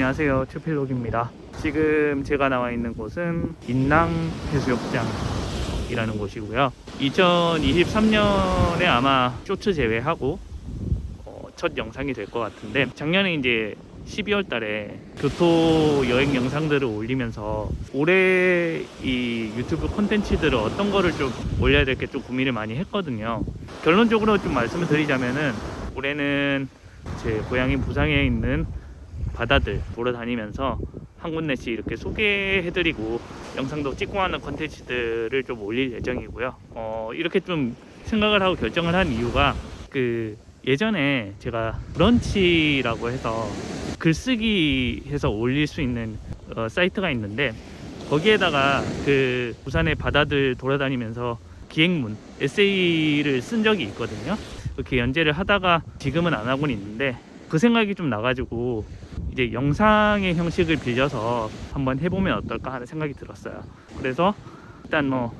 안녕하세요. 튜필록입니다. 지금 제가 나와 있는 곳은 인낭 해수욕장이라는 곳이고요. 2023년에 아마 쇼츠 제외하고 어, 첫 영상이 될 것 같은데 작년에 이제 12월 달에 교토 여행 영상들을 올리면서 올해 이 유튜브 콘텐츠들을 어떤 거를 좀 올려야 될지 좀 고민을 많이 했거든요. 결론적으로 좀 말씀을 드리자면은 올해는 제 고향인 부산에 있는 바다들 돌아다니면서 한 군데씩 이렇게 소개해드리고 영상도 찍고 하는 컨텐츠들을 좀 올릴 예정이고요. 어, 이렇게 좀 생각을 하고 결정을 한 이유가 그 예전에 제가 브런치라고 해서 글쓰기 해서 올릴 수 있는 어, 사이트가 있는데 거기에다가 그 부산의 바다들 돌아다니면서 기획문 에세이를 쓴 적이 있거든요. 그렇게 연재를 하다가 지금은 안 하고는 있는데 그 생각이 좀 나가지고 이제 영상의 형식을 빌려서 한번 해보면 어떨까 하는 생각이 들었어요. 그래서 일단 뭐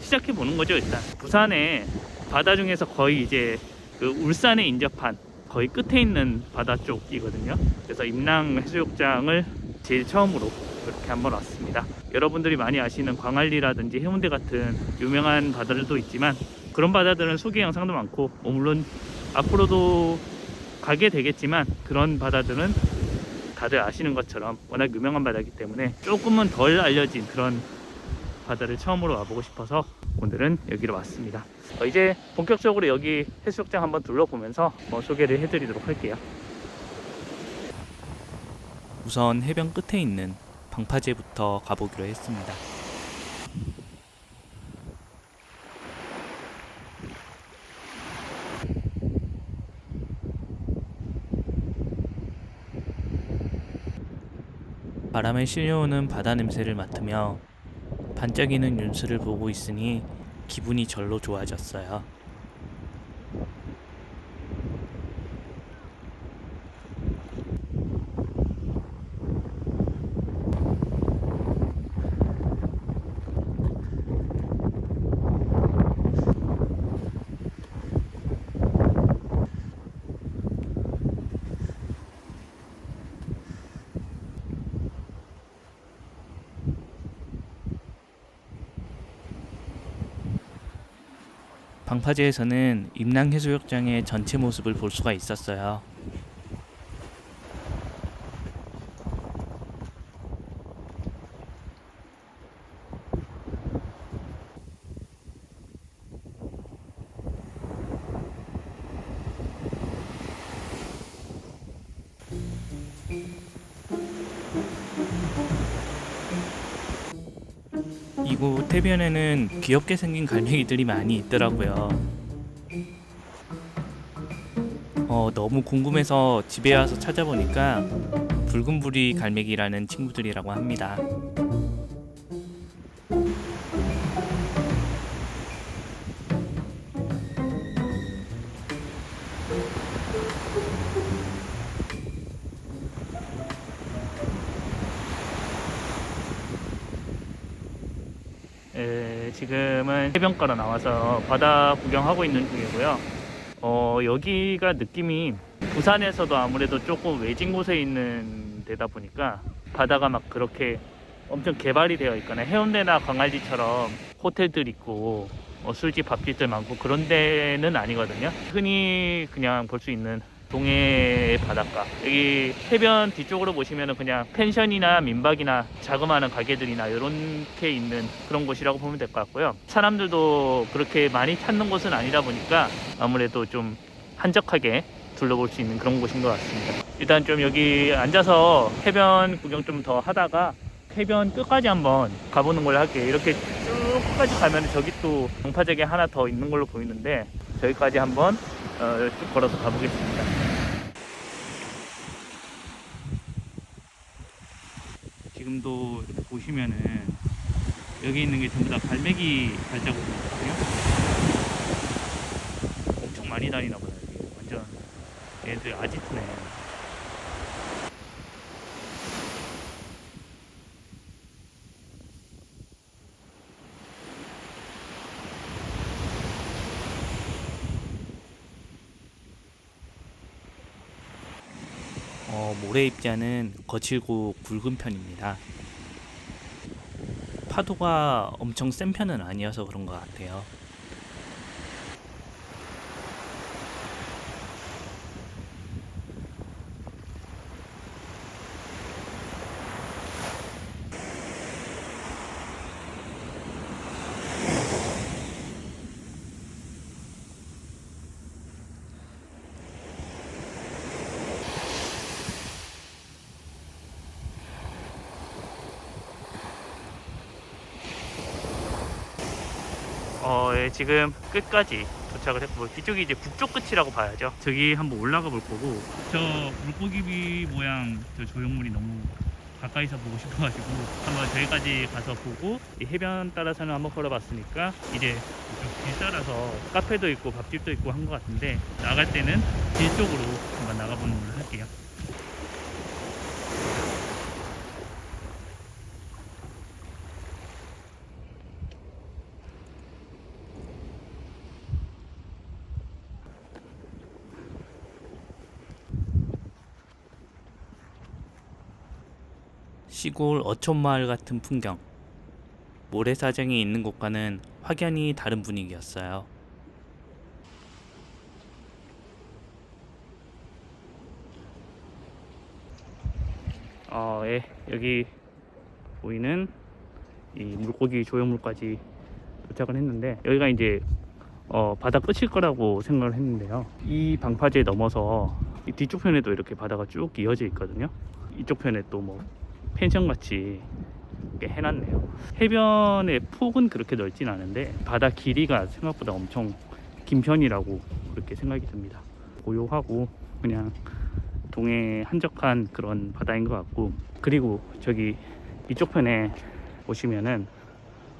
시작해 보는 거죠. 일단 부산의 바다 중에서 거의 이제 그 울산에 인접한 거의 끝에 있는 바다 쪽이거든요. 그래서 임랑 해수욕장을 제일 처음으로 이렇게 한번 왔습니다. 여러분들이 많이 아시는 광안리라든지 해운대 같은 유명한 바다들도 있지만 그런 바다들은 소개 영상도 많고 뭐 물론 앞으로도 가게 되겠지만 그런 바다들은 다들 아시는 것처럼 워낙 유명한 바다이기 때문에 조금은 덜 알려진 그런 바다를 처음으로 와보고 싶어서 오늘은 여기로 왔습니다. 어, 이제 본격적으로 여기 해수욕장 한번 둘러보면서 뭐 소개를 해드리도록 할게요. 우선 해변 끝에 있는 방파제부터 가보기로 했습니다. 바람에 실려오는 바다 냄새를 맡으며 반짝이는 윤수를 보고 있으니 기분이 절로 좋아졌어요. 방파제에서는 임랑해수욕장의 전체 모습을 볼 수가 있었어요. 이곳 해변에는 귀엽게 생긴 갈매기들이 많이 있더라고요. 어, 너무 궁금해서 집에 와서 찾아보니까 붉은부리 갈매기라는 친구들이라고 합니다. 에, 지금은 해변가로 나와서 바다 구경하고 있는 중이고요. 어, 여기가 느낌이 부산에서도 아무래도 조금 외진 곳에 있는 데다 보니까 바다가 막 그렇게 엄청 개발이 되어 있거나 해운대나 광안리처럼 호텔들 있고 뭐 술집 밥집들 많고 그런 데는 아니거든요. 흔히 그냥 볼 수 있는 동해 바닷가. 여기 해변 뒤쪽으로 보시면은 그냥 펜션이나 민박이나 자그마한 가게들이나 이렇게 있는 그런 곳이라고 보면 될 것 같고요. 사람들도 그렇게 많이 찾는 곳은 아니다 보니까 아무래도 좀 한적하게 둘러볼 수 있는 그런 곳인 것 같습니다. 일단 좀 여기 앉아서 해변 구경 좀 더 하다가 해변 끝까지 한번 가보는 걸로 할게요. 이렇게 쭉 끝까지 가면 저기 또 방파제게 하나 더 있는 걸로 보이는데 저기까지 한번 어, 쭉 걸어서 가보겠습니다. 지금도 이렇게 보시면은 여기 있는 게 전부 다 갈매기 발자국이거든요. 엄청 많이 다니나 보다 완전 얘들 아지트네. 어, 모래 입자는 거칠고 굵은 편입니다. 파도가 엄청 센 편은 아니어서 그런 것 같아요. 어, 예, 지금 끝까지 도착을 했고 이쪽이 이제 북쪽 끝이라고 봐야죠. 저기 한번 올라가 볼 거고 저 물고기 모양 저 조형물이 너무 가까이서 보고 싶어가지고 한번 저기까지 가서 보고 이 해변 따라서는 한번 걸어봤으니까 이제 길 따라서 카페도 있고 밥집도 있고 한 것 같은데 나갈 때는 길 쪽으로 한번 나가보는 걸로 할게요. 시골 어촌마을 같은 풍경. 모래사장이 있는 곳과는 확연히 다른 분위기였어요. 어, 예, 여기 보이는 이 물고기 조형물까지 도착을 했는데 여기가 이제 어, 바다 끝일 거라고 생각을 했는데요. 이 방파제 넘어서 이 뒤쪽 편에도 이렇게 바다가 쭉 이어져 있거든요. 이쪽 편에 또 뭐 펜션 같이 이렇게 해놨네요. 해변의 폭은 그렇게 넓진 않은데 바다 길이가 생각보다 엄청 긴 편이라고 그렇게 생각이 듭니다. 고요하고 그냥 동해 한적한 그런 바다인 것 같고 그리고 저기 이쪽 편에 보시면은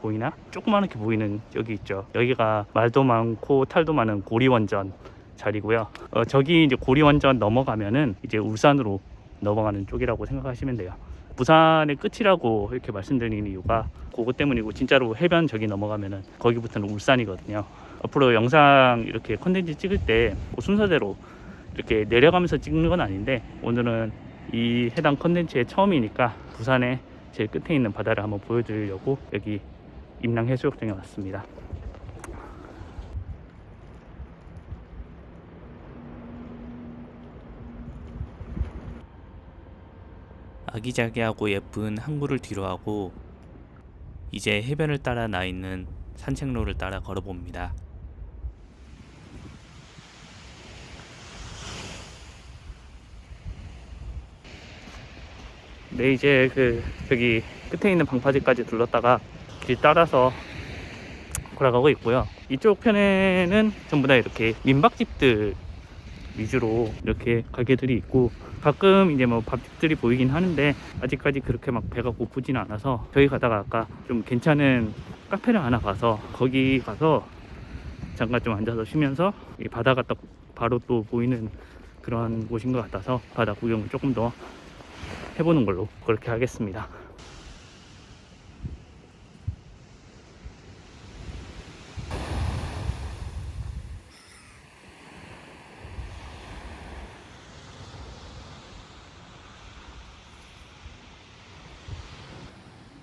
보이나? 조그맣게 보이는 여기 있죠. 여기가 말도 많고 탈도 많은 고리원전 자리고요. 어, 저기 이제 고리원전 넘어가면은 이제 울산으로 넘어가는 쪽이라고 생각하시면 돼요. 부산의 끝이라고 이렇게 말씀드리는 이유가 그것 때문이고 진짜로 해변 저기 넘어가면은 거기부터는 울산이거든요. 앞으로 영상 이렇게 컨텐츠 찍을 때뭐 순서대로 이렇게 내려가면서 찍는 건 아닌데 오늘은 이 해당 컨텐츠의 처음이니까 부산의 제일 끝에 있는 바다를 한번 보여드리려고 여기 임랑 해수욕장에 왔습니다. 아기자기하고 예쁜 항구를 뒤로하고 이제 해변을 따라 나 있는 산책로를 따라 걸어봅니다. 네 이제 그 저기 끝에 있는 방파제까지 둘렀다가 길 따라서 걸어가고 있고요. 이쪽 편에는 전부 다 이렇게 민박집들 위주로 이렇게 가게들이 있고 가끔 이제 뭐 밥집들이 보이긴 하는데 아직까지 그렇게 막 배가 고프진 않아서 저희 가다가 아까 좀 괜찮은 카페를 하나 봐서 거기 가서 잠깐 좀 앉아서 쉬면서 이 바다가 딱 바로 또 보이는 그런 곳인 것 같아서 바다 구경을 조금 더 해보는 걸로 그렇게 하겠습니다.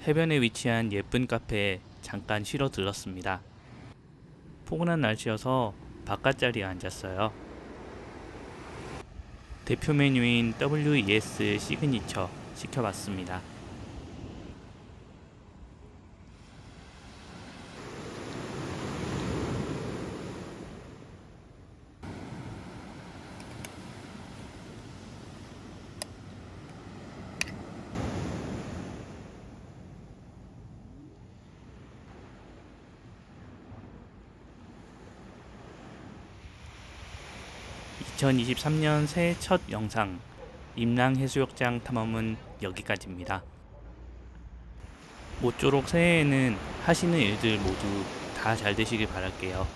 해변에 위치한 예쁜 카페에 잠깐 쉬러 들렀습니다. 포근한 날씨여서 바깥 자리에 앉았어요. 대표 메뉴인 WES 시그니처 시켜봤습니다. (2023년) 새해 첫 영상 임랑 해수욕장 탐험은 여기까지입니다. 모쪼록 새해에는 하시는 일들 모두 다 잘 되시길 바랄게요.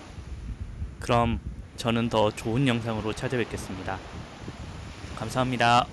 그럼 저는 더 좋은 영상으로 찾아뵙겠습니다. 감사합니다.